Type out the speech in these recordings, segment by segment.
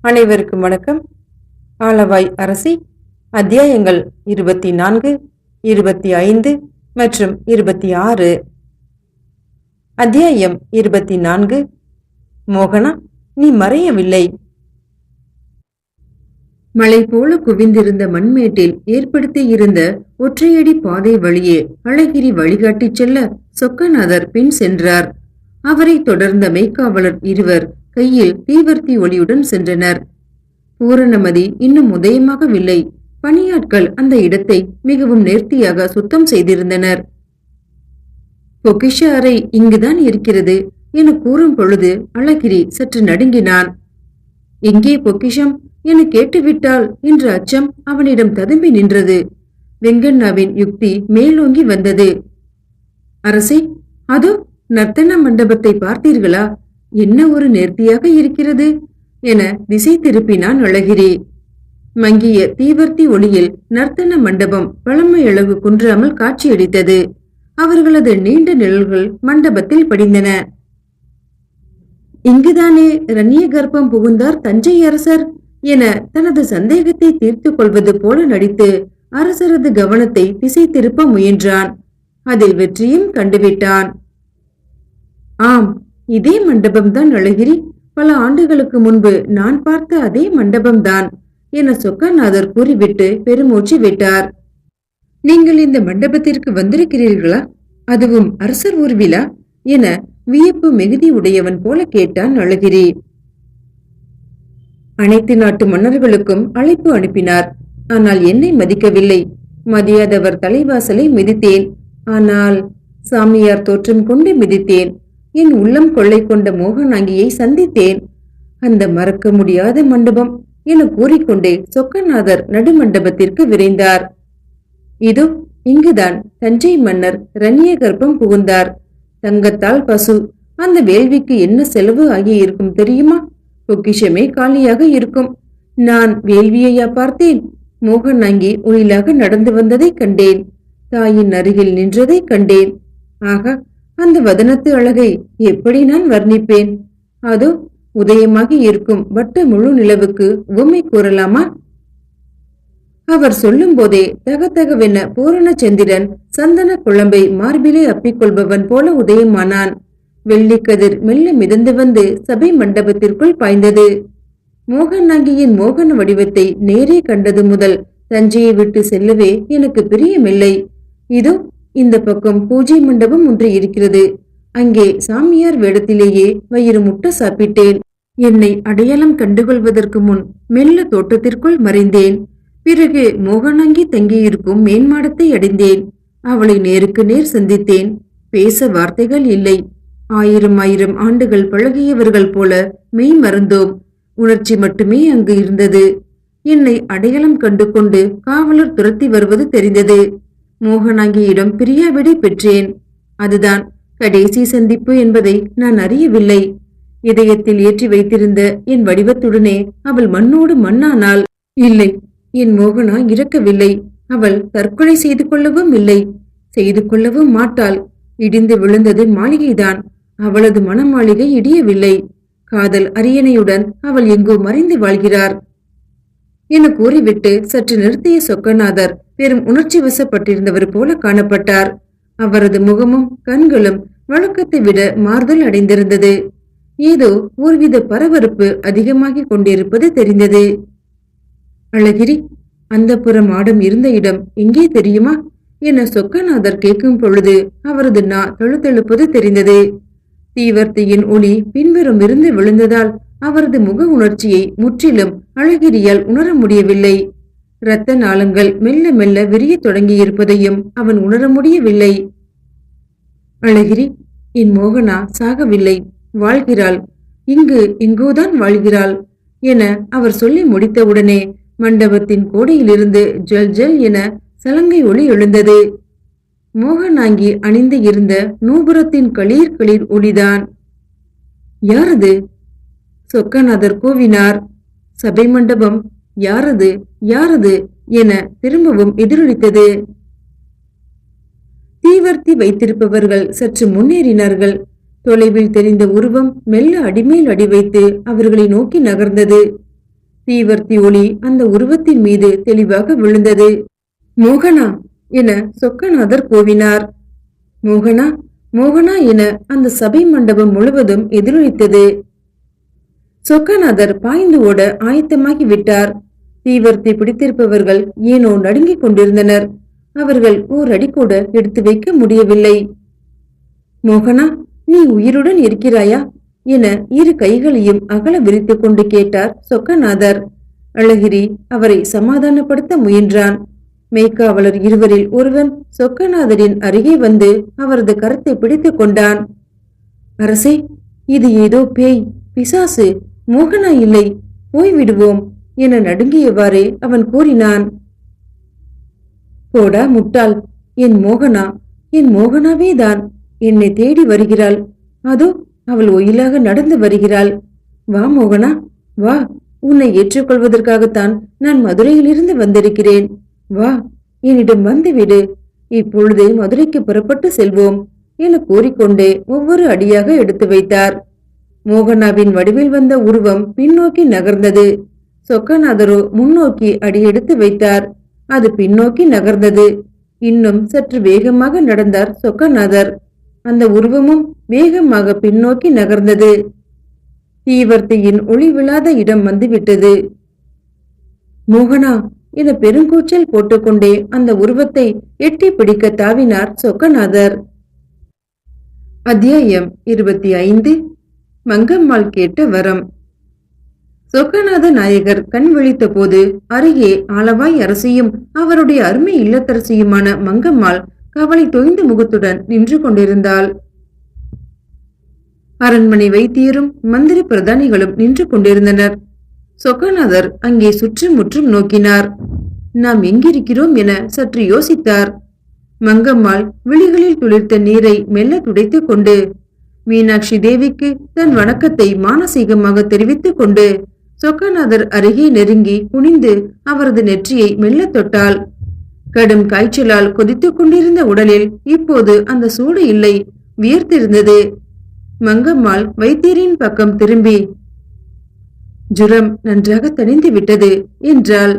அனைவருக்கும் வணக்கம். ஆலவாய் அரசி அத்தியாயங்கள் இருபத்தி நான்கு இருபத்தி ஐந்து மற்றும் இருபத்தி ஆறு அத்தியாயம் இருபத்தி நான்கு மோகனா நீ மறையவில்லை. மலை போல குவிந்திருந்த மண்மேட்டில் ஏற்படுத்தி இருந்த ஒற்றையடி பாதை வழியே அழகிரி வழிகாட்டிச் செல்ல சொக்கநாதர் பின் சென்றார். அவரை தொடர்ந்த மெய்க்காவலர் இருவர் கையில் தீவர்த்தி ஒளியுடன் சென்றனர். பூரணமதி இன்னும் உதயமாகவில்லை. பணியாட்கள் அந்த இடத்தை மிகவும் நேர்த்தியாக சுத்தம் செய்திருந்தனர். பொக்கிஷ அறை இங்குதான் இருக்கிறது என கூறும் பொழுது அழகிரி சற்று நடுங்கினான். எங்கே பொக்கிஷம்? என கேட்டுவிட்டால் என்ற அச்சம் அவனிடம் ததும்பி நின்றது. வெங்கண்ணாவின் யுக்தி மேலோங்கி வந்தது. அரசே அதோ நர்த்தன மண்டபத்தை பார்த்தீர்களா? என்ன ஒரு நேர்த்தியாக இருக்கிறது? என திசை திருப்பினான் அழகிரி மங்கிய தீவர்த்தி ஒளியில் நர்த்தன மண்டபம் பழமையளவு குன்றாமல் காட்சியளித்தது. அவர்களது நீண்ட நிழல்கள் மண்டபத்தில் படிந்தன. இங்குதானே ரண்ய கர்ப்பம் புகுந்தார் தஞ்சை அரசர் என தனது சந்தேகத்தை தீர்த்து கொள்வது போல நடித்து அரசரது கவனத்தை திசை திருப்ப முயன்றான். அதில் வெற்றியும் கண்டுவிட்டான். ஆம் இதே மண்டபம்தான் அழகிரி. பல ஆண்டுகளுக்கு முன்பு நான் பார்த்த அதே மண்டபம்தான் என சொக்கநாதர் கூறிவிட்டு பெருமூச்சு விட்டார். நீங்கள் இந்த மண்டபத்திற்கு வந்திருக்கிறீர்களா? அதுவும் அரசர் ஊர்விழா என வியப்பு மிகுதி உடையவன் போல கேட்டான் அழகிரி. அனைத்து நாட்டு மன்னர்களுக்கும் அழைப்பு அனுப்பினார். ஆனால் என்னை மதிக்கவில்லை. மதியாதவர் தலைவாசலை மிதித்தேன். ஆனால் சாமியார் தோற்றம் கொண்டு மிதித்தேன். என் உள்ளம் கொள்ளை கொண்ட மோகனாங்கியை சந்தித்தேன். அந்த மறக்க முடியாத மண்டபம் என கூறிக்கொண்டே சொக்கநாதர் நடுமண்டபத்திற்கு விரைந்தார். இதோ இங்குதான் தஞ்சை மன்னர் ரணிய கர்ப்பம் புகுந்தார். தங்கத்தால் பசு அந்த வேள்விக்கு என்ன செலவு ஆகியிருக்கும் தெரியுமா? பொக்கிஷமே காலியாக இருக்கும். நான் வேள்வியையா பார்த்தேன். மோகன் அங்கே ஒளிலாக நடந்து வந்ததை கண்டேன். தாயின் அருகில் நின்றதை கண்டேன். ஆக அந்த வதனத்து அழகை எப்படி நான் வர்ணிப்பேன்? அதோ உதயமாகி இருக்கும் வட்ட முழு நிலவுக்கு உவமை கூறலாமா? அவர் சொல்லும் போதே தகதகவென பூரண சந்திரன் சந்தன குழம்பை மார்பிலே அப்பிக்கொள்பவன் போல உதயமானான். வெள்ளிக்கதிர் மெல்ல மிதந்து வந்து சபை மண்டபத்திற்குள் பாய்ந்தது. மோகனாங்கியின் மோகன வடிவத்தை நேரே கண்டது முதல் தஞ்சையை விட்டு செல்லவே எனக்கு பிரியமில்லை. இதோ இந்த பக்கம் பூஜை மண்டபம் ஒன்று இருக்கிறது. அங்கே சாமியார் வேடத்திலேயே வயிறு முட்ட சாப்பிட்டேன். என்னை அடையாளம் கண்டுகொள்வதற்கு முன் மெல்ல தோட்டத்திற்குள் மறைந்தேன். பிறகு மோகனாங்கி தங்கியிருக்கும் மேன்மாடத்தை அடைந்தேன். அவளை நேருக்கு நேர் சந்தித்தேன். பேச வார்த்தைகள் இல்லை. ஆயிரம் ஆயிரம் ஆண்டுகள் பழகியவர்கள் போல மெய் மறந்தோம். உணர்ச்சி மட்டுமே அங்கு இருந்தது. என்னை அடையாளம் கண்டு கொண்டு காவலர் துரத்தி வருவது தெரிந்தது. மோகனாங்கியிடம் பிரியாவிடை பெற்றேன். அதுதான் கடைசி சந்திப்பு என்பதை நான் அறியவில்லை. இதயத்தில் ஏற்றி வைத்திருந்த என் வடிவத்துடனே அவள் மண்ணோடு மண்ணானாள். இல்லை என் மோகனா இறக்கவில்லை. அவள் தற்கொலை செய்து கொள்ளவும் இல்லை. செய்து கொள்ளவும் மாட்டாள். இடிந்து விழுந்தது மாளிகைதான். அவளது மனமாளிகை இடியவில்லை. காதல் அரியணையுடன் அவள் எங்கோ மறைந்து வாழ்கிறார். என கூறிவிட்டு சற்று நிறுத்திய சொக்கநாதர் பெரும் உணர்ச்சி வசப்பட்டிருந்தவர் போல காணப்பட்டார். அவரது முகமும் கண்களும் வழக்கத்தை விட மாறுதல் அடைந்திருந்தது. ஏதோ ஒருவித பரபரப்பு அதிகமாகிக் கொண்டிருப்பது தெரிந்தது. அழகிரி அந்த புறம் ஆடம் இருந்த இடம் எங்கே தெரியுமா என சொக்கநாதர் கேட்கும் பொழுது அவரது நா தழுத்தெழுப்பது தெரிந்தது. தீவர்த்தியின் ஒளி பின்வரும் இருந்து விழுந்ததால் அவரது முக உணர்ச்சியை முற்றிலும் அழகிரியால் உணர முடியவில்லை. இரத்த நாளங்கள் மெல்ல மெல்ல விரியத் தொடங்கியிருப்பதையும் அவன் உணர முடியவில்லை. அழகிரி என் மோகனா சாகவில்லை. வாழ்கிறாள். இங்கு எங்கோதான் வாழ்கிறாள்? என அவர் சொல்லி முடித்தவுடனே மண்டபத்தின் கோடையிலிருந்து ஜல் ஜல் என சலங்கை ஒளி எழுந்தது. மோகனாங்கி அணிந்து இருந்த நூபுரத்தின் களீர் களீர் ஒளிதான். யாரது? சொக்கநாதர் கூவினார் சபை மண்டபம் யாரது யாரது என திரும்பவும் எதிரொலித்தது. தீவர்த்தி வைத்திருப்பவர்கள் சற்று முன்னேறினார்கள். தொலைவில் தெரிந்த உருவம் மெல்ல அடிமேல் அடி வைத்து அவர்களை நோக்கி நகர்ந்தது. தீவர்த்தி ஒளி அந்த உருவத்தின் மீது தெளிவாக விழுந்தது. மோகனா என சொக்கநாதர் கூவினார். மோகனா மோகனா என அந்த சபை மண்டபம் முழுவதும் எதிரொலித்தது. சொக்கநாதர் பாய்ந்து ஓட ஆயத்தமாகி விட்டார் தீவர்த்தி பிடித்திருப்பவர்கள் ஏனோ நடுங்கிக் கொண்டிருந்தனர். அவர்கள் ஓர் அடி கூட எடுத்து வைக்க முடியவில்லை. மோகனா நீ உயிருடன் இருக்கிறாயா? என இரு கைகளையும் அகல விரித்துக் கொண்டு கேட்டார் சொக்கநாதர். அழகிரி அவரை சமாதானப்படுத்த முயன்றான். மெய்க்காவலர் இருவரில் ஒருவன் சொக்கநாதரின் அருகே வந்து அவரது கரத்தை பிடித்துக் கொண்டான். அரசே இது ஏதோ பேய். பிசாசு மோகனா இல்லை போய்விடுவோம் என நடுங்கியவாறே அவன் கூறினான். போடா முட்டாள் என் மோகனா என் மோகனாவே தான் என்னை தேடி வருகிறாள். அதோ அவள் ஒயிலாக நடந்து வருகிறாள். வா மோகனா வா உன்னை ஏற்றுக்கொள்வதற்காகத்தான் நான் மதுரையிலிருந்து வந்திருக்கிறேன். வா என்னிடம் வந்துவிடு இப்பொழுது மதுரைக்கு புறப்பட்டு செல்வோம் என கூறிக்கொண்டே ஒவ்வொரு அடியாக எடுத்து வைத்தார். மோகனாவின் வடிவில் வந்த உருவம் பின்னோக்கி நகர்ந்தது. சொக்கநாதரோ முன்னோக்கி அடியெடுத்து வைத்தார். அது பின்னோக்கி நகர்ந்தது. இன்னும் சற்று வேகமாக நடந்தார் சொக்கநாதர். அந்த உருவமும் வேகமாக பின்னோக்கி நகர்ந்தது. தீவர்த்தியின் ஒளி விழாத இடம் வந்துவிட்டது. மோகனா என பெருங்கூச்சல் போட்டுக்கொண்டே அந்த உருவத்தை எட்டி பிடிக்க தாவினார் சொக்கநாதர். அத்தியாயம் இருபத்தி ஐந்து. மங்கம்மாள் கேட்ட வரம். சொக்கநாத நாயகர் கண் விழித்த போது அருகே ஆளவாய் அரசியும் அவருடைய அருமை இல்லத்தரசியுமான மங்கம்மாள் கவலை தொய்ந்த முகத்துடன் நின்று கொண்டிருந்தாள். அரண்மனை வைத்தியரும் மந்திரி பிரதானிகளும் நின்று கொண்டிருந்தனர். சொக்கநாதர் அங்கே சுற்றும் முற்றும் நோக்கினார். நாம் எங்கிருக்கிறோம் என சற்று யோசித்தார் மங்கம்மாள் விழிகளில் துளிர்த்த நீரை மெல்ல துடைத்துக் கொண்டு மீனாட்சி தேவிக்கு தன் வணக்கத்தை மானசீகமாக தெரிவித்துக் கொண்டு சொக்கநாதர் அருகே நெருங்கி குனிந்து அவரது நெற்றியை மெல்ல தொட்டாள். கடும் காய்ச்சலால் கொதித்துக் கொண்டிருந்த உடலில் இப்போது அந்த சூடு இல்லை வியர்த்திருந்தது. மங்கம்மாள் வைத்தியரின் பக்கம் திரும்பி ஜுரம் நன்றாக தணிந்து விட்டது என்றாள்.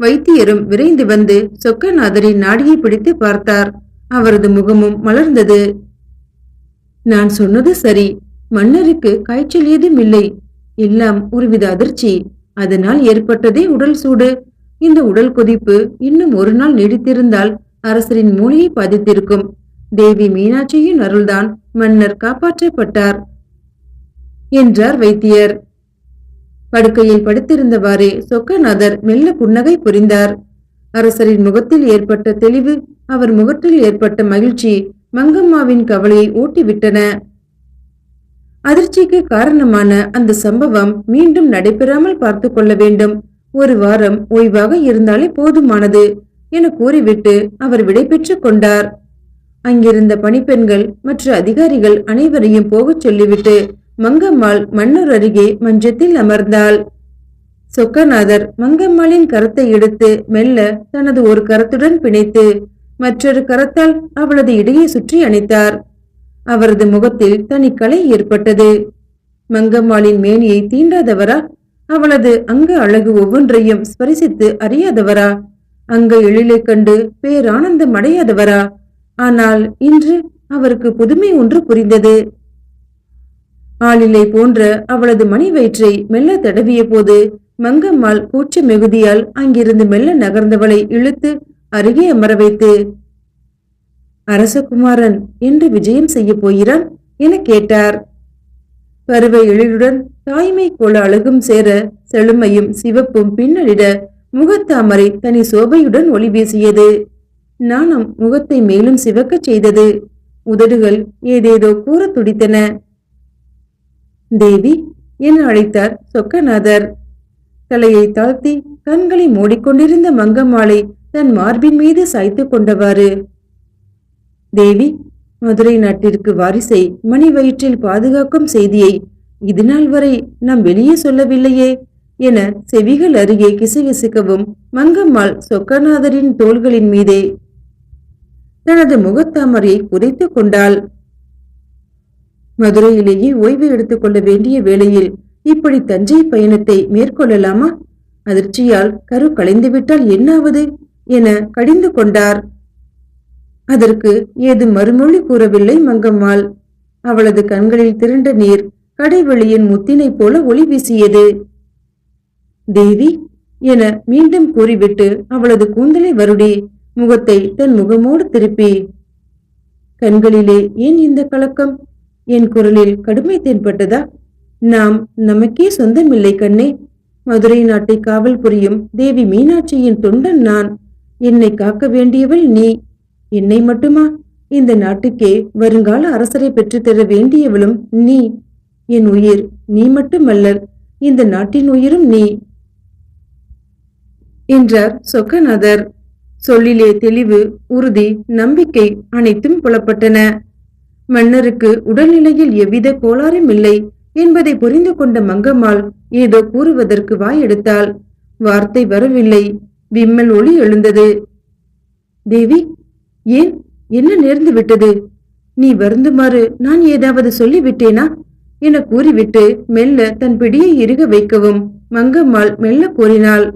வைத்தியரும் விரைந்து வந்து சொக்கநாதரின் நாடியை பிடித்து பார்த்தார். அவரது முகமும் மலர்ந்தது. நான் சொன்னது சரி. மன்னருக்கு காய்ச்சல் ஏதும் இல்லை. எல்லாம் ஒருவித அதிர்ச்சி. அதனால் ஏற்பட்டதே உடல் சூடு. இந்த உடல் கொதிப்பு இன்னும் ஒரு நாள் நீடித்திருந்தால் அரசரின் மூலியை பாதித்திருக்கும். தேவி மீனாட்சியின் அருள்தான் மன்னர் காப்பாற்றப்பட்டார் என்றார் வைத்தியர். படுக்கையில் படுத்திருந்தவாறே சொக்கநாதர் மெல்ல புன்னகை புரிந்தார். அரசரின் முகத்தில் ஏற்பட்ட தெளிவு அவர் முகத்தில் ஏற்பட்ட மகிழ்ச்சி மங்கம்மாவின் கவலையை ஊட்டிவிட்டன. அதிர்ச்சிக்கு காரணமான அந்த சம்பவம் மீண்டும் நடைபெறாமல் பார்த்து கொள்ள வேண்டும். ஒரு வாரம் ஓய்வாக இருந்தாலே போதுமானது என கூறிவிட்டு அவர் விடைபெற்று கொண்டார். அங்கிருந்த பணிப்பெண்கள் மற்ற அதிகாரிகள் அனைவரையும் போகச் சொல்லிவிட்டு மங்கம்மாள் மன்னூர் அருகே மஞ்சத்தில் அமர்ந்தாள். சொக்கநாதர் மங்கம்மாளின் கரத்தை எடுத்து மெல்ல தனது ஒரு கரத்துடன் பிணைத்து மற்றொரு கரத்தால் அவளது இடையே சுற்றி அணைத்தார். அவரது முகத்தில் தனி கலை ஏற்பட்டது. மங்கம்மாளின் மேனியை தீண்டாதவரா? அவளது அங்க அழகு ஒவ்வொன்றையும் ஸ்பரிசித்து அறியாதவரா? அங்க எழிலை கண்டு பேரானந்தம் அடையாதவரா? ஆனால் இன்று அவருக்கு புதுமை ஒன்று புரிந்தது. ஆளிலை போன்ற அவளது மணி வயிற்றை மெல்ல தடவிய போது மங்கம்மாள் கூச்ச மிகுதியால் அங்கிருந்து மெல்ல நகர்ந்தவளை இழுத்து அருகே அமர வைத்து அரசகுமாரன் என்று விஜயம் செய்ய போகிறான்? என கேட்டார். பருவ எழிலுடன் தாய்மை கோல அழகும் சேர செழுமையும் சிவப்பும் பின்னலிட முகத்தாமரை தனி சோபையுடன் ஒளி வீசியது. நாணம் முகத்தை மேலும் சிவக்கச் செய்தது. உதடுகள் ஏதேதோ கூற துடித்தன. தேவி என அழைத்தார் சொக்கநாதர். தலையை தாழ்த்தி கண்களை மூடிக்கொண்டிருந்த மங்கம்மாளை தன் மார்பின் மீது சாய்த்து கொண்டவாறு. தேவி மதுரை நாட்டிற்கு வாரிசை மணி வயிற்றில் பாதுகாக்கும் செய்தியை இதுநாள் வரை நாம் வெளியே சொல்லவில்லையே என செவிகள் அருகே கிசுகிசுக்கவும் மங்கம்மாள் சொக்கநாதரின் தோள்களின் மீதே தனது முகத்தாமரையை குறைத்துக் கொண்டாள். மதுரையிலேயே ஓய்வு எடுத்துக் கொள்ள வேண்டிய வேளையில் இப்படி தஞ்சை பயணத்தை மேற்கொள்ளலாமா? அதிர்ச்சியால் கரு கலைந்துவிட்டால் என்னாவது? என கடிந்து கொண்டார். அதற்கு ஏது மறுமொழி கூறவில்லை மங்கம்மாள். அவளது கண்களில் திரண்ட நீர் கடைவெளியின் முத்தினைப் போல ஒளி வீசியது. தேவி என மீண்டும் கூறிவிட்டு அவளது கூந்தலை வருடி முகத்தை தன் முகமோடு திருப்பி. கண்களிலே ஏன் இந்த கலக்கம்? என் குரலில் கடுமை தென்பட்டதா? நாம் நமக்கே சொந்தமில்லை கண்ணே. மதுரை நாட்டை காவல் புரியும் தேவி மீனாட்சியின் தொண்டன் நான். என்னை காக்க வேண்டியவள் நீ. என்னை மட்டுமா? இந்த நாட்டுக்கே வருங்கால அரசரை பெற்றுத்தர வேண்டியவளும் நீ. என் உயிர் நீ மட்டுமல்லர் இந்த நாட்டின் உயிரும் நீ. என்றார் சொக்கநாதர். சொல்லிலே தெளிவு உறுதி நம்பிக்கை அனைத்தும் புலப்பட்டன. மன்னருக்கு உடல்நிலையில் எவ்வித கோளாறும் இல்லை என்பதை புரிந்து கொண்ட மங்கம்மாள் ஏதோ கூறுவதற்கு வாய் எடுத்தாள். வார்த்தை வரவில்லை. விம்மல் ஒளி எழுந்தது. தேவி ஏன்? என்ன நேர்ந்து விட்டது? நீ வருந்துமாறு நான் ஏதாவது சொல்லிவிட்டேனா? என கூறிவிட்டு மெல்ல தன் பிடியை இறுக வைக்கவும் மங்கம்மாள் மெல்ல கூறினாள்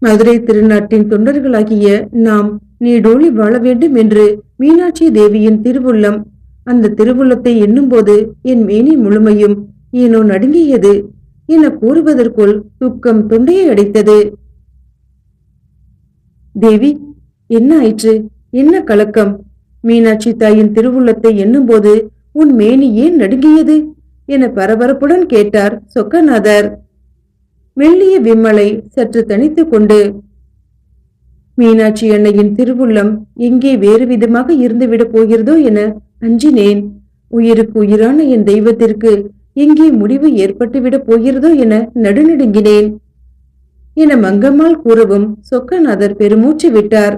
மதுரை திருநாட்டின் தொண்டர்களாகிய நாம் நீடோழி வாழ வேண்டும் என்று மீனாட்சி தேவியின் திருவுள்ளம். அந்த திருவுள்ளத்தை எண்ணும்போது என் மேனி முழுமையும் ஏனோ நடுங்கியது என கூறுவதற்குள் துக்கம் தொண்டையை அடைத்தது. தேவி என்ன ஆயிற்று? என்ன கலக்கம்? மீனாட்சி தாயின் திருவுள்ளத்தை எண்ணும்போது உன் மேனி ஏன் நடுங்கியது? என பரபரப்புடன் கேட்டார் சொக்கநாதர். மெல்லிய விம்மலை சற்று தனித்துக் கொண்டு மீனாட்சி அன்னையின் திருவுள்ளம் எங்கே வேறு விதமாக இருந்துவிடப் போகிறதோ என அஞ்சினேன். உயிருக்கு உயிரான என் தெய்வத்திற்கு எங்கே முடிவு ஏற்பட்டுவிடப் போகிறதோ என நடுநடுங்கினேன். என மங்கம்மாள் கூறவும் சொக்கநாதர் பெருமூச்சு விட்டார்.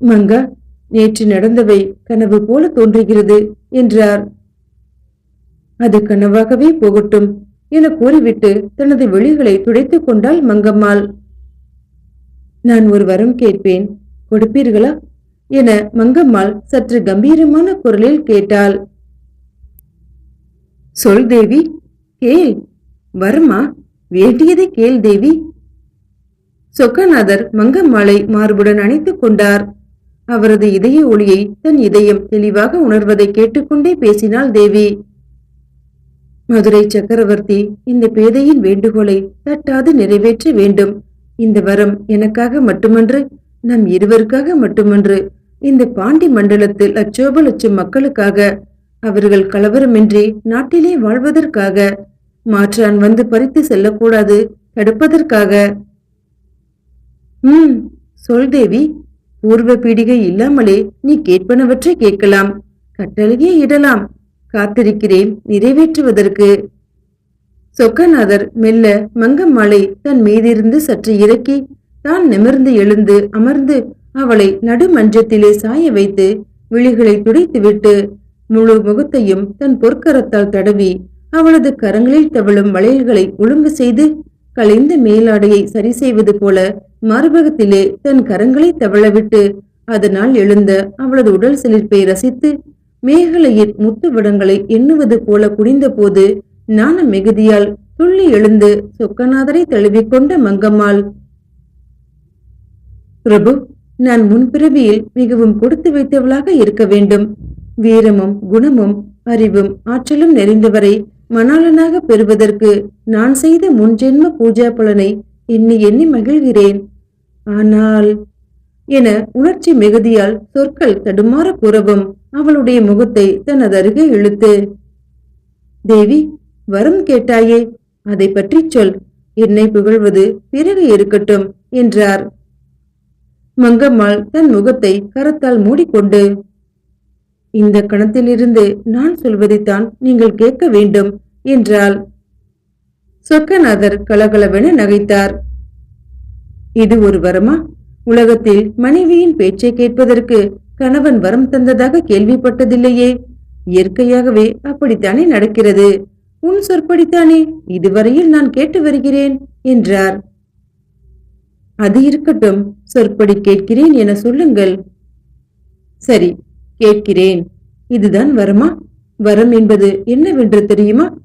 மங்கா நேற்று நடந்தவை கனவு போல தோன்றுகிறது என்றார். அது கனவாகவே போகட்டும் என கூறிவிட்டு தனது விழிகளை துடைத்துக் கொண்டாள் மங்கம்மாள். நான் ஒரு வரம் கேட்பேன் கொடுப்பீர்களா? என மங்கம்மாள் சற்று கம்பீரமான குரலில் கேட்டாள். சொல் தேவி கேள் வருமா? வேண்டியதை கேள் தேவி. சொக்கநாதர் மங்கம்மாளை மார்புடன் அணைத்துக் கொண்டார். அவரது இதய ஒளியை தன் இதயம் தெளிவாக உணர்வதை கேட்டுக்கொண்டே பேசினாள் தேவி. மதுரை சக்கரவர்த்தி இந்த பேதையின் வேண்டுகோளை தட்டாது நிறைவேற்ற வேண்டும். இந்த வரம் எனக்காக மட்டுமன்று நம் இருவருக்காக மட்டுமன்று. இந்த பாண்டி மண்டலத்தில் லட்சோப லட்சம் மக்களுக்காக அவர்கள் கலவரமின்றி நாட்டிலே வாழ்வதற்காக. மாற்றான் வந்து பறித்து செல்லக்கூடாது. தடுப்பதற்காக. ம் சொல் தேவி. பூர்வ பீடிகை இல்லாமலே நீ கேட்பனவற்றை கேட்கலாம். கட்டளையே இடலாம். காத்திருக்கிறேன் நிறைவேற்றுவதற்கு. சொக்கநாதர் மெல்ல மங்கம்மாளை தன் மீதிருந்து சற்று இறக்கி தான் நிமிர்ந்து எழுந்து அமர்ந்து அவளை நடுமன்றத்திலே சாய வைத்து விழிகளை துடைத்துவிட்டு முழு முகத்தையும் தன் பொற்கரத்தால் தடவி அவளது கரங்களில் தவழும் வளையல்களை ஒழுங்கு செய்து கலைந்த மேலாடையை சரி செய்வது போல மார்பகத்திலே தன் கரங்களை தவளவிட்டு அதனால் எழுந்த அவளது உடல் சிலிர்ப்பை ரசித்து மேகலையின் முத்து விடங்களை எண்ணுவது போல குடிந்த போது நாண மிகுதியால் துள்ளி எழுந்து சொக்கநாதரை தழுவிக்கொண்ட மங்கம்மாள் பிரபு நான் முன்பிறவியில் மிகவும் கொடுத்து வைத்தவளாக இருக்க வேண்டும். வீரமும் குணமும் அறிவும் ஆற்றலும் நிறைந்தவரை மணாளனாக பெறுவதற்கு நான் செய்த முன்ஜென்ம பூஜா பலனை எண்ணி எண்ணி மகிழ்கிறேன். ஆனால் என உணர்ச்சி மிகுதியால் சொற்கள் தடுமாற கூறவும் அவளுடைய முகத்தை தனது அருகே இழுத்து தேவி வரம் கேட்டாயே அதை பற்றி சொல். என்னை புகழ்வது பிறகு இருக்கட்டும் என்றார். மங்கம்மாள் தன் முகத்தை கரத்தால் மூடிக்கொண்டு இந்த கணத்திலிருந்து நான் சொல்வதைத்தான் நீங்கள் கேட்க வேண்டும் என்றாள். சொக்கநாதர் கலகலவென நகைத்தார். இது ஒரு வரமா? உலகத்தில் மனைவியின் பேச்சை கேட்பதற்கு கணவன் வரம் தந்ததாக கேள்விப்பட்டதில்லையே. இயற்கையாகவே அப்படித்தானே நடக்கிறது. உன் சொற்படித்தானே இதுவரையில் நான் கேட்டு வருகிறேன் என்றார். அது இருக்கட்டும் சொற்படி கேட்கிறேன் என சொல்லுங்கள். சரி கேட்கிறேன். இதுதான் வரமா? வரம் என்பது என்னவென்று தெரியுமா?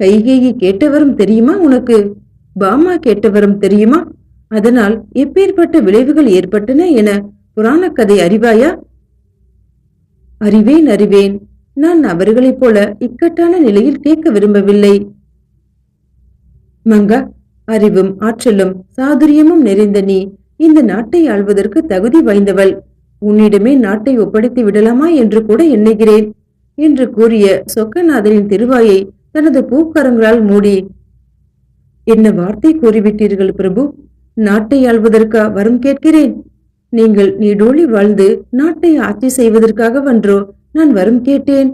கைகேயி கேட்டவரும் தெரியுமா உனக்கு? பாமா கேட்டவரும் தெரியுமா? அதனால் எப்பேற்பட்ட விளைவுகள் ஏற்பட்டன என புராணக் கதை அறிவாயா? அறிவேன் அறிவேன். நான் அவர்களைப் போல இக்கட்டான நிலையில் கேட்க விரும்பவில்லை. மங்கா அறிவும் ஆற்றலும் சாதுரியமும் நிறைந்த நீ இந்த நாட்டை ஆள்வதற்கு தகுதி வாய்ந்தவள். உன்னிடமே நாட்டை ஒப்படைத்து விடலாமா என்று கூட எண்ணுகிறேன் என்று கூறிய சொக்கநாதரின் திருவாயை தனது பூக்கரங்களால் மூடி என்ன வார்த்தை கூறிவிட்டீர்கள் பிரபு? நாட்டை ஆள்வதற்கா வரம் கேட்கிறேன். நீங்கள் நீடோழி வாழ்ந்து நாட்டை ஆட்சி செய்வதற்காக வன்றோ? நான் வரம் கேட்டேன்.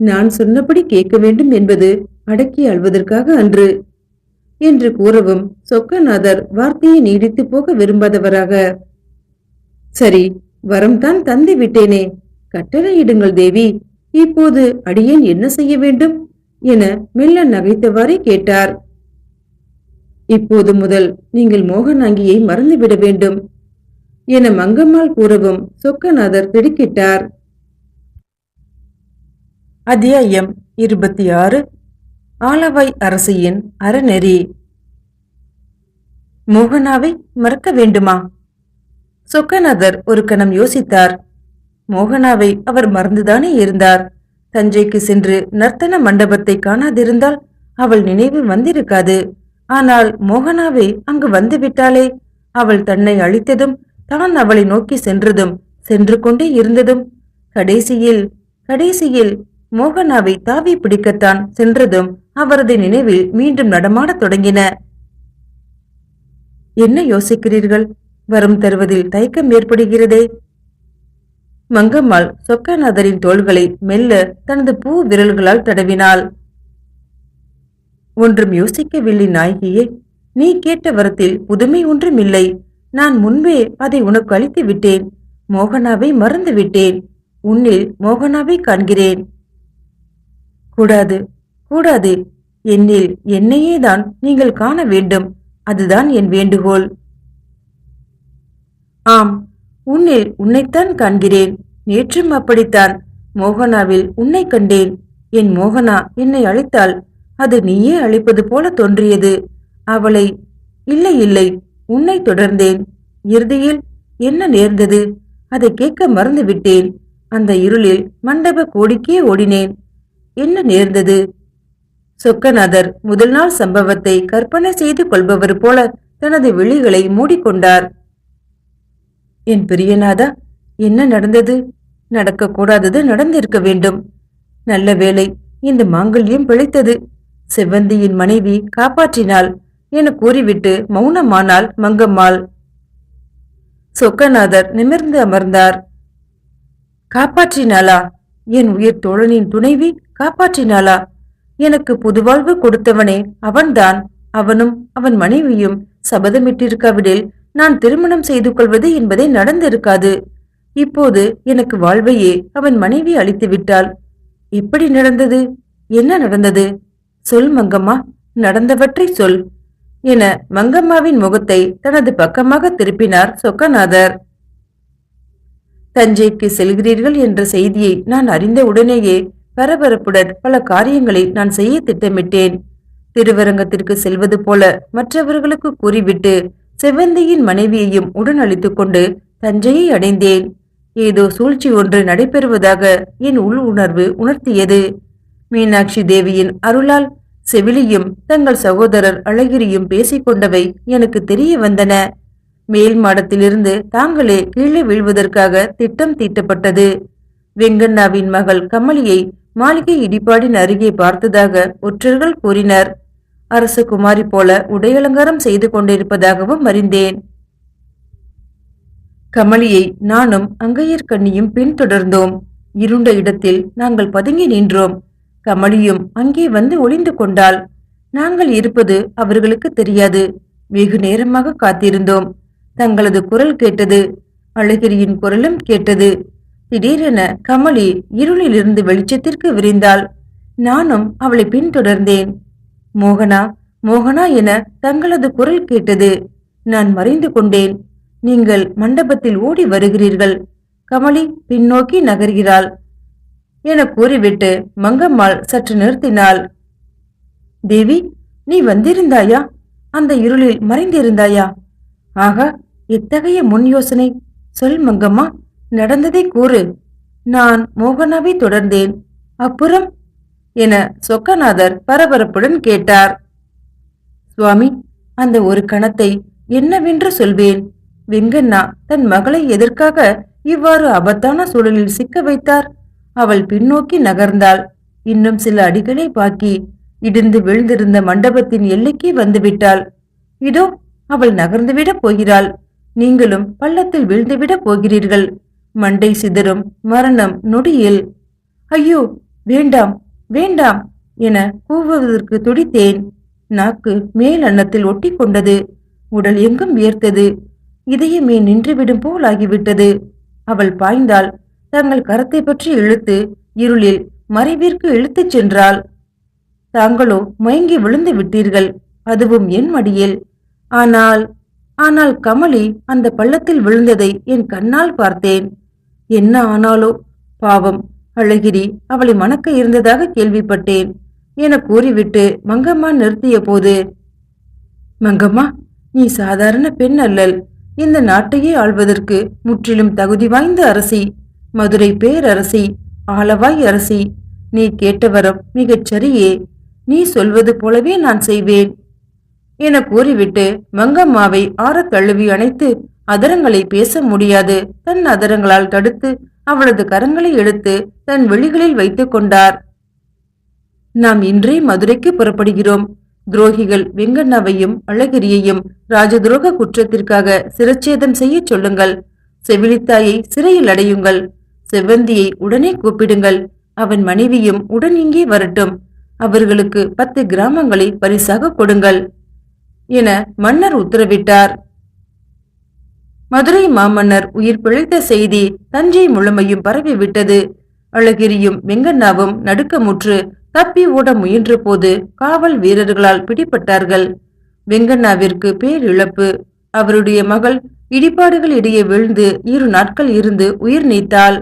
நான் சொன்னபடி கேட்க வேண்டும் என்பது அடக்கி ஆள்வதற்காக அன்று என்று கூறவும் சொக்கநாதர் வார்த்தையை நீடித்து போக விரும்பாதவராக சரி வரம்தான் தந்து விட்டேனே. கட்டளையிடுங்கள் தேவி. இப்போது அடியேன் என்ன செய்ய வேண்டும்? என மெல்ல நகைத்தவாறே கேட்டார். இப்போது முதல் நீங்கள் மோகனாங்கியை மறந்துவிட வேண்டும். என மங்கம்மாள் கூறவும் சொக்கநாதர் திடுக்கிட்டார். அத்தியாயம் இருபத்தி ஆறு ஆலவாய் அரசியின் அறநெறி. மோகனாவை மறக்க வேண்டுமா? சொக்கநாதர் ஒரு கணம் யோசித்தார். மோகனாவை அவர் மறந்துதானே இருந்தார். தஞ்சைக்கு சென்று நர்த்தன மண்டபத்தை காணாதிருந்தால் அவள் நினைவு வந்திருக்காது. ஆனால் மோகனாவை அங்கு வந்துவிட்டாலே அவள் தன்னை அழித்ததும் தான் அவளை நோக்கி சென்றதும் சென்று கொண்டே இருந்ததும் கடைசியில் கடைசியில் மோகனாவை தாவி பிடிக்கத்தான் சென்றதும் அவரது நினைவில் மீண்டும் நடமாடத் தொடங்கின. என்ன யோசிக்கிறீர்கள்? வரம் தருவதில் தயக்கம் ஏற்படுகிறதே. மங்கம்மாள் சொக்கநாதரின் தோள்களை மெல்ல தனது பூ விரல்களால் தடவினாள். ஒன்றும் யோசிக்கவில்லை நாயகியே நீ கேட்ட வரத்தில் புதுமை ஒன்றும் இல்லை நான் முன்பே அதை உனக்கு அளித்து விட்டேன். மோகனாவை மறந்து விட்டேன். உன்னில் மோகனாவை காண்கிறேன். கூடாது கூடாது. என்னில் என்னையே தான் நீங்கள் காண வேண்டும். அதுதான் என் வேண்டுகோள். ஆம் உன்னில் உன்னைத்தான் காண்கிறேன். நேற்றும் அப்படித்தான். மோகனாவில் உன்னை கண்டேன். என் மோகனா என்னை அழைத்தாள். அது நீயே அழைப்பது போல தோன்றியது. அவளை இல்லை இல்லை உன்னை தொடர்ந்தேன். இறுதியில் என்ன நேர்ந்தது? அதை கேட்க மறந்து விட்டேன். அந்த இருளில் மண்டப கோடிக்கே ஓடினேன். என்ன நேர்ந்தது? சொக்கநாதர் முதல் நாள் சம்பவத்தை கற்பனை செய்து கொள்பவர் போல தனது விழிகளை மூடிக்கொண்டார். என் பிரியநாதா என்ன நடந்தது? நடக்கக்கூடாதது நடந்திருக்க வேண்டும். நல்ல வேலை இந்த மாங்கல்யம் பிழைத்தது. செவ்வந்தியின் மனைவி காப்பாற்றினாள். என கூறிவிட்டு மௌனமானாள் மங்கம்மாள். சொக்கநாதர் நிமிர்ந்து அமர்ந்தார். காப்பாற்றினாளா? என் உயிர் தோழனின் துணைவி காப்பாற்றினாளா? எனக்கு புதுவாழ்வு கொடுத்தவனே அவன்தான். அவனும் அவன் மனைவியும் சபதமிட்டிருக்காவிடில் நான் திருமணம் செய்து கொள்வது என்பதே நடந்திருக்காது. இப்போது எனக்கு வாழ்வையே அவன் மனைவி அளித்து விட்டாள். எப்படி நடந்தது? என்ன நடந்தது? சொல் மங்கம்மா நடந்தவற்றை சொல் என மங்கம்மாவின் முகத்தை தனது பக்கமாக திருப்பினார் சொக்கநாதர். தஞ்சைக்கு செல்கிறீர்கள் என்ற செய்தியை நான் அறிந்த உடனேயே பரபரப்புடன் பல காரியங்களை நான் செய்ய திட்டமிட்டேன். திருவரங்கத்திற்கு செல்வது போல மற்றவர்களுக்கு கூறிவிட்டு செவ்வந்தியின் மனைவியையும் உடன் அளித்துக் கொண்டு தஞ்சையை அடைந்தேன். ஏதோ சூழ்ச்சி ஒன்று நடைபெறுவதாக என் உள் உணர்வு உணர்த்தியது. மீனாட்சி தேவியின் அருளால் செவிலியும் தங்கள் சகோதரர் அழகிரியும் பேசிக்கொண்டவை எனக்கு தெரிய வந்தன. மேல் மாடத்திலிருந்து தாங்களே கீழே வீழ்வதற்காக திட்டம் தீட்டப்பட்டது. வெங்கண்ணாவின் மகள் கமலியை மாளிகை இடிபாடின் அருகே பார்த்ததாக ஒற்றர்கள் கூறினர். அரச குமாரி போல உடையலங்காரம் செய்து கொண்டிருப்பதாகவும் அறிந்தேன். கமலியை நானும் அங்கையர்கண்ணியும் பின்தொடர்ந்தோம். இருண்ட இடத்தில் நாங்கள் பதுங்கி நின்றோம். கமலியும் அங்கே வந்து ஒளிந்து கொண்டாள். நாங்கள் இருப்பது அவர்களுக்கு தெரியாது. வெகு நேரமாக காத்திருந்தோம். தங்களது குரல் கேட்டது அழகிரியின் குரலும் கேட்டது. திடீரென கமலி இருளிலிருந்து வெளிச்சத்திற்கு விரிந்தாள். நானும் அவளை பின்தொடர்ந்தேன். மோகனா மோகனா என தங்களது குரல் கேட்டது. நான் மறைந்து கொண்டேன். நீங்கள் மண்டபத்தில் ஓடி வருகிறீர்கள். கமலி பின்னோக்கி நகர்கிறாள். என கூறிவிட்டு மங்கம்மாள் சற்று நிறுத்தினாள். தேவி நீ வந்திருந்தாயா? அந்த இருளில் மறைந்திருந்தாயா? ஆகா எத்தகைய முன் யோசனை? சொல் மங்கம்மா நடந்ததை கூறு. நான் மோகனாவை தொடர்ந்தேன். அப்புறம் என சொக்கநாதர் பரபரப்புடன் கேட்டார். சுவாமி அந்த ஒரு கணத்தை என்னவென்று சொல்வேன்? வெங்கண்ணா தன் மகளை எதற்காக இவ்வாறு அபத்தான சூழலில் சிக்க வைத்தார்? அவள் பின்னோக்கி நகர்ந்தாள். இன்னும் சில அடிகளை பாக்கி இடிந்து விழுந்திருந்த மண்டபத்தின் எல்லைக்கு வந்துவிட்டாள். இதோ அவள் நகர்ந்துவிடப் போகிறாள். நீங்களும் பள்ளத்தில் விழுந்துவிடப் போகிறீர்கள். மண்டை சிதறும் மரணம் நொடியில். ஐயோ வேண்டாம். வேண்டாம் என கூவுவதற்கு துடித்தேன். நாக்கு மேல் அன்னத்தில் ஒட்டி கொண்டது உடல் எங்கும் வியர்த்தது. இதயமே நின்றுவிடும் போல் ஆகிவிட்டது அவள் பாய்ந்தால் தங்கள் கரத்தை பற்றி இழுத்து இருளில் மறைவிற்கு இழுத்துச் சென்றாள். தாங்களோ மயங்கி விழுந்து விட்டீர்கள். அதுவும் என் மடியில். ஆனால் ஆனால் கமலி அந்த பள்ளத்தில் விழுந்ததை என் கண்ணால் பார்த்தேன். என்ன ஆனாலோ? பாவம். அழகிரி அவளை மணக்க இருந்ததாக கேள்விப்பட்டேன். என கூறிவிட்டு மங்கம்மா நிறுத்திய போது மங்கம்மா நீ சாதாரண பெண் அல்லல். இந்த நாட்டையே ஆள்வதற்கு முற்றிலும் தகுதி வாய்ந்த அரசி மதுரை பேரரசி ஆளவாய் அரசி. நீ கேட்ட வரம் மிகச் சரியே. நீ சொல்வது போலவே நான் செய்வேன். என கூறிவிட்டு மங்கம்மாவை ஆறத் தழுவி அணைத்து அதரங்களை பேச முடியாது. தன் அதரங்களால் தடுத்து அவளது கரங்களை எடுத்து தன் வெளிகளில் வைத்துக் கொண்டார். நாம் இன்றே மதுரைக்கு புறப்படுகிறோம். துரோகிகள் வெங்கண்ணாவையும் அழகிரியையும் ராஜதுரோக குற்றத்திற்காக சிரச்சேதம் செய்ய சொல்லுங்கள். செவிலித்தாயை சிறையில் அடையுங்கள். செவ்வந்தியை உடனே கூப்பிடுங்கள். அவன் மனைவியும் உடன் இங்கே வரட்டும். அவர்களுக்கு பத்து கிராமங்களை பரிசாக கொடுங்கள். என மன்னர் உத்தரவிட்டார். மதுரை மாமன்னர் உயிர் பிழைத்த செய்தி தஞ்சை முழுமையும் பரவிவிட்டது அழகிரியும் வெங்கண்ணாவும் நடுக்கமுற்று தப்பி ஓட முயன்ற போது காவல் வீரர்களால் பிடிபட்டார்கள். வெங்கண்ணாவிற்கு பேரிழப்பு. அவருடைய மகள் இடிபாடுகள் இடையே விழுந்து இரு நாட்கள் இருந்து உயிர் நீத்தாள்.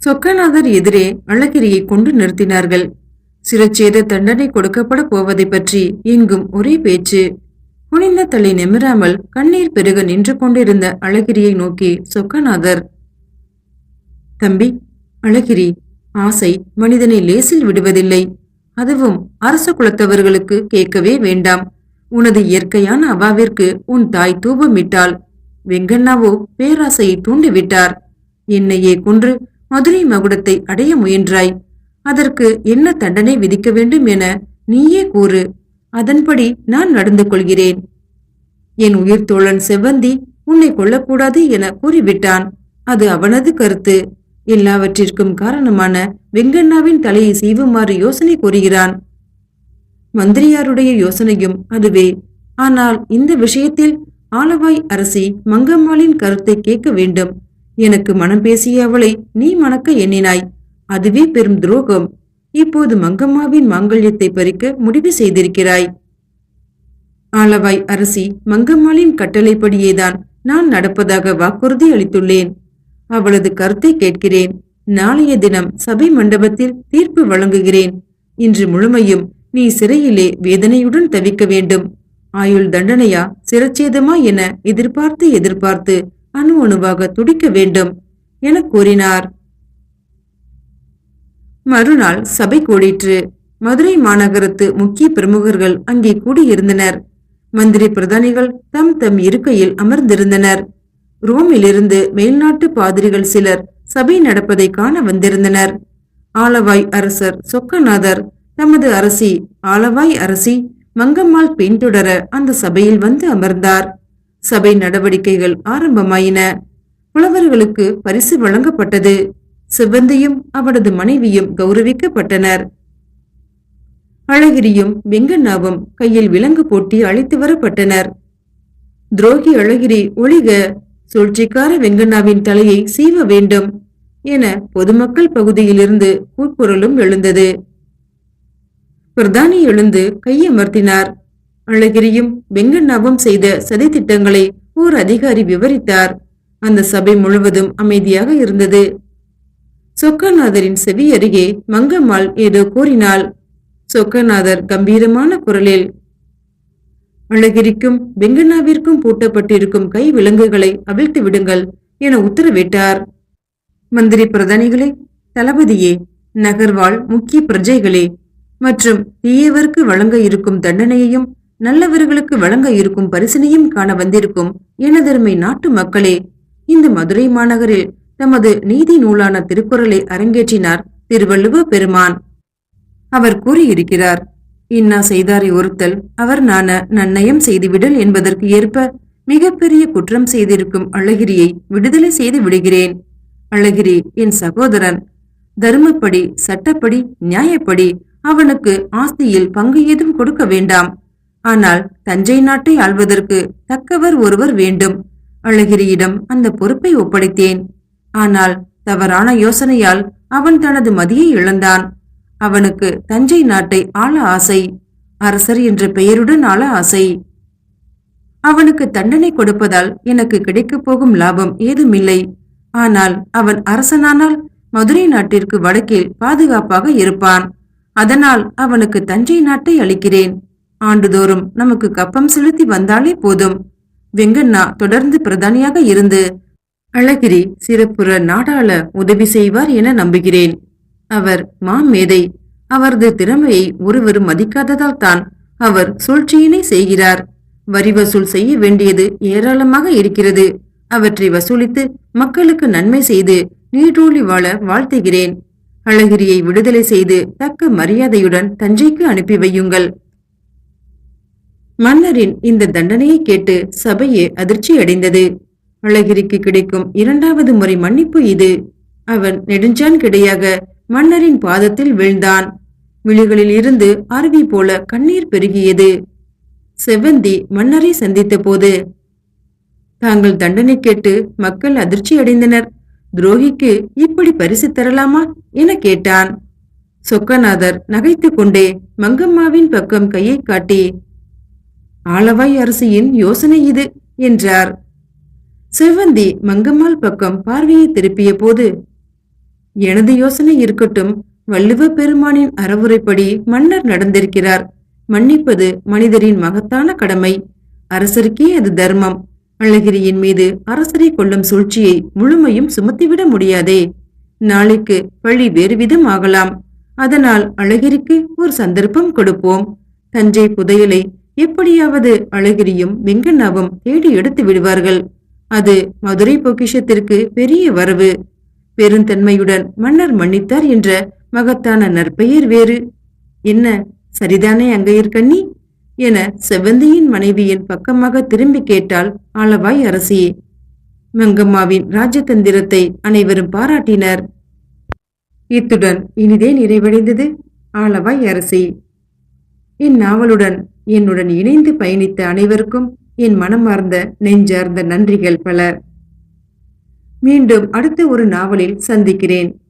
சொக்கநாதர் எதிரே அழகிரியை கொண்டு நிறுத்தினார்கள். சிரச்சேத தண்டனை கொடுக்கப்பட போவதை பற்றி எங்கும் ஒரே பேச்சு. குனிந்த தலை நிமிராமல் கண்ணீர் பெருக நின்று கொண்டிருந்த அழகிரியை நோக்கி சொக்கநாதர்! தம்பி அழகிரி ஆசை மனிதனை லேசில் விடுவதில்லை. அதுவும் அரச குலத்தவர்களுக்கு கேட்கவே வேண்டாம். உனது இயற்கையான அவாவிற்கு உன் தாய் தூபமிட்டாள். வெங்கண்ணாவோ பேராசையை தூண்டிவிட்டார். என்னையே கொன்று மதுரை மகுடத்தை அடைய முயன்றாய். அதற்கு என்ன தண்டனை விதிக்க வேண்டும் என நீயே கூறு. அதன்படி நான் நடந்து கொள்கிறேன். என் உயிர் தோழன் செவ்வந்தி உன்னை கொல்லக்கூடாது என கூறிவிட்டான். அது அவனது கருத்து. எல்லாவற்றிற்கும் காரணமான வெங்கண்ணாவின் தலையை சீவுமாறு யோசனை கூறுகிறான். மந்திரியாருடைய யோசனையும் அதுவே. ஆனால் இந்த விஷயத்தில் ஆலவாய் அரசி மங்கம்மாளின் கருத்தை கேட்க வேண்டும். எனக்கு மனம் பேசிய அவளை நீ மணக்க எண்ணினாய். அதுவே பெரும் துரோகம். இப்போது மங்கம்மாவின் மாங்கல்யத்தை பறிக்க முடிவு செய்திருக்கிறாய். ஆளவாய் அரசி மங்கம்மாளின் கட்டளைப்படியேதான் நான் நடப்பதாக வாக்குறுதி அளித்துள்ளேன். அவளது கருத்தை கேட்கிறேன். நாளைய தினம் சபை மண்டபத்தில் தீர்ப்பு வழங்குகிறேன். இன்று முழுமையும் நீ சிறையிலே வேதனையுடன் தவிக்க வேண்டும். ஆயுள் தண்டனையா சிரச்சேதமா என எதிர்பார்த்து எதிர்பார்த்து அணு அணுவாக துடிக்க வேண்டும். என கூறினார். மறுநாள் சபை கூடிற்று. மதுரை மாநகரத்து முக்கிய பிரமுகர்கள் அங்கே கூடியிருந்தனர். மந்திரி பிரதானிகள் தம் தம் இருக்கையில் அமர்ந்திருந்தனர். ரோமிலிருந்து மேல்நாட்டு பாதிரிகள் சிலர் சபை நடப்பதை காண வந்திருந்தனர். ஆலவாய் அரசர் சொக்கநாதர் தமது அரசி ஆலவாய் அரசி மங்கம்மாள் பின்தொடர அந்த சபையில் வந்து அமர்ந்தார். சபை நடவடிக்கைகள் ஆரம்பமாயின. புலவர்களுக்கு பரிசு வழங்கப்பட்டது. சிவந்தியும் அவரது மனைவியும் கௌரவிக்கப்பட்டனர். அழகிரியும் வெங்கண்ணாவும் கையில் விலங்கு போட்டி அழைத்து வரப்பட்டனர். துரோகி அழகிரி ஒளிக சூழ்ச்சிக்கார வெங்கண்ணாவின் தலையை சீவ வேண்டும் என பொதுமக்கள் பகுதியிலிருந்து கூக்குரலும் எழுந்தது. பிரதானி எழுந்து கையமர்த்தினார். அழகிரியும் வெங்கண்ணாவும் செய்த சதி திட்டங்களை ஓர் அதிகாரி விவரித்தார். அந்த சபை முழுவதும் அமைதியாக இருந்தது. சொக்கநாதரின் செவி அருகே மங்கம்மாள் ஏதோ கூறினாள். சொக்கநாதர் கம்பீரமான குரலில் அழகிரிக்கும் வெங்கண்ணாவிற்கும் பூட்டப்பட்டிருக்கும் கை விலங்குகளை அவிழ்த்து விடுங்கள் என உத்தரவிட்டார். மந்திரி பிரதானிகளே தளபதியே நகர்வாழ் முக்கிய பிரஜைகளே மற்றும் தீயவருக்கு வழங்க இருக்கும் தண்டனையையும் நல்லவர்களுக்கு வழங்க இருக்கும் பரிசனையும் காண வந்திருக்கும் எனதருமை நாட்டு மக்களே இந்த மதுரை மாநகரில் தமது நீதி நூலான திருக்குறளை அரங்கேற்றினார் திருவள்ளுவ பெருமான். அவர் கூறியிருக்கிறார் இன்னா செய்தாரை ஒருத்தல் அவர் நான நன்னயம் செய்துவிடல் என்பதற்கு ஏற்ப மிகப்பெரிய குற்றம் செய்திருக்கும் அழகிரியை விடுதலை செய்து விடுகிறேன். அழகிரி என் சகோதரன் தர்மப்படி சட்டப்படி நியாயப்படி அவனுக்கு ஆஸ்தியில் பங்கு ஏதும் கொடுக்க வேண்டாம். ஆனால் தஞ்சை நாட்டை ஆள்வதற்கு தக்கவர் ஒருவர் வேண்டும். அழகிரியிடம் அந்த பொறுப்பை ஒப்படைத்தேன். ஆனால் தவறான யோசனையால் அவன் தனது மதியை இழந்தான். அவனுக்கு தஞ்சை நாட்டை ஆள ஆசை அரசர் என்ற பெயருடன் ஆள ஆசை. அவனுக்கு தண்டனை கொடுப்பதால் எனக்கு கிடைக்கப் போகும் லாபம் ஏதுமில்லை. ஆனால் அவன் அரசனானால் மதுரை நாட்டிற்கு வடக்கில் பாதுகாப்பாக இருப்பான். அதனால் அவனுக்கு தஞ்சை நாட்டை அளிக்கிறேன். ஆண்டுதோறும் நமக்கு கப்பம் செலுத்தி வந்தாலே போதும். வெங்கண்ணா தொடர்ந்து பிரதானியாக இருந்து அழகிரி சிறப்புற நாடாள உதவி செய்வார் என நம்புகிறேன். அவர் மாமேதை அவரது திறமையை ஒருவரும் மதிக்காததால் தான் அவர் சூழ்ச்சியினை செய்கிறார். வரி வசூல் செய்ய வேண்டியது ஏராளமாக இருக்கிறது. அவற்றை வசூலித்து மக்களுக்கு நன்மை செய்து நீடூழி வாழ வாழ்த்துகிறேன். அழகிரியை விடுதலை செய்து தக்க மரியாதையுடன் தஞ்சைக்கு அனுப்பி வையுங்கள். மன்னரின் இந்த தண்டனையை கேட்டு சபையே அதிர்ச்சி அடைந்தது அழகிரிக்கு கிடைக்கும். இரண்டாவது முறை மன்னிப்பு இது. அவன் நெடுஞ்சான் கிடையாக மன்னரின் பாதத்தில் வீழ்ந்தான். விழிகளில் இருந்து அருவி போல கண்ணீர் பெருகியது. செவ்வந்தி மன்னரை சந்தித்த போது தாங்கள் தண்டனை கேட்டு மக்கள் அதிர்ச்சி அடைந்தனர். துரோகிக்கு இப்படி பரிசு தரலாமா? என கேட்டான். சொக்கநாதர் நகைத்து கொண்டே மங்கம்மாவின் பக்கம் கையை காட்டி ஆளவாய் அரசியின் யோசனை இது என்றார். செவ்வந்தி மங்கம்மாள் பக்கம் பார்வையை திருப்பிய போது எனது யோசனை இருக்கட்டும். வள்ளுவ பெருமானின் அறவுரைப்படி மன்னர் நடந்திருக்கிறார். மன்னிப்பது மனிதரின் மகத்தான கடமை. அரசருக்கே அது தர்மம். அழகிரியின் மீது அரசரை கொள்ளும் சூழ்ச்சியை முழுமையும் சுமத்திவிட முடியாதே. நாளைக்கு பழி வேறு விதம் ஆகலாம். அதனால் அழகிரிக்கு ஒரு சந்தர்ப்பம் கொடுப்போம். தஞ்சை புதையலை எப்படியாவது அழகிரியும் வெங்கண்ணாவும் தேடி எடுத்து விடுவார்கள். அது மதுரை பொக்கிஷத்திற்கு பெரிய வரவு. பெருந்தன்மையுடன் மன்னர் மன்னித்தார் என்ற மகத்தான நற்பெயர் வேறு. என்ன சரிதானே அங்கையர்கண்ணி என செவ்வந்தியின் மனைவியின் பக்கமாக திரும்பி கேட்டாள் ஆளவாய் அரசியே மங்கம்மாவின் ராஜதந்திரத்தை அனைவரும் பாராட்டினர். இத்துடன் இனிதே நிறைவடைந்தது ஆளவாய் அரசி. இந்நாவலுடன் என்னுடன் இணைந்து பயணித்த அனைவருக்கும் என் மனமார்ந்த நெஞ்சார்ந்த நன்றிகள் பல மீண்டும் அடுத்த ஒரு நாவலில் சந்திக்கிறேன்.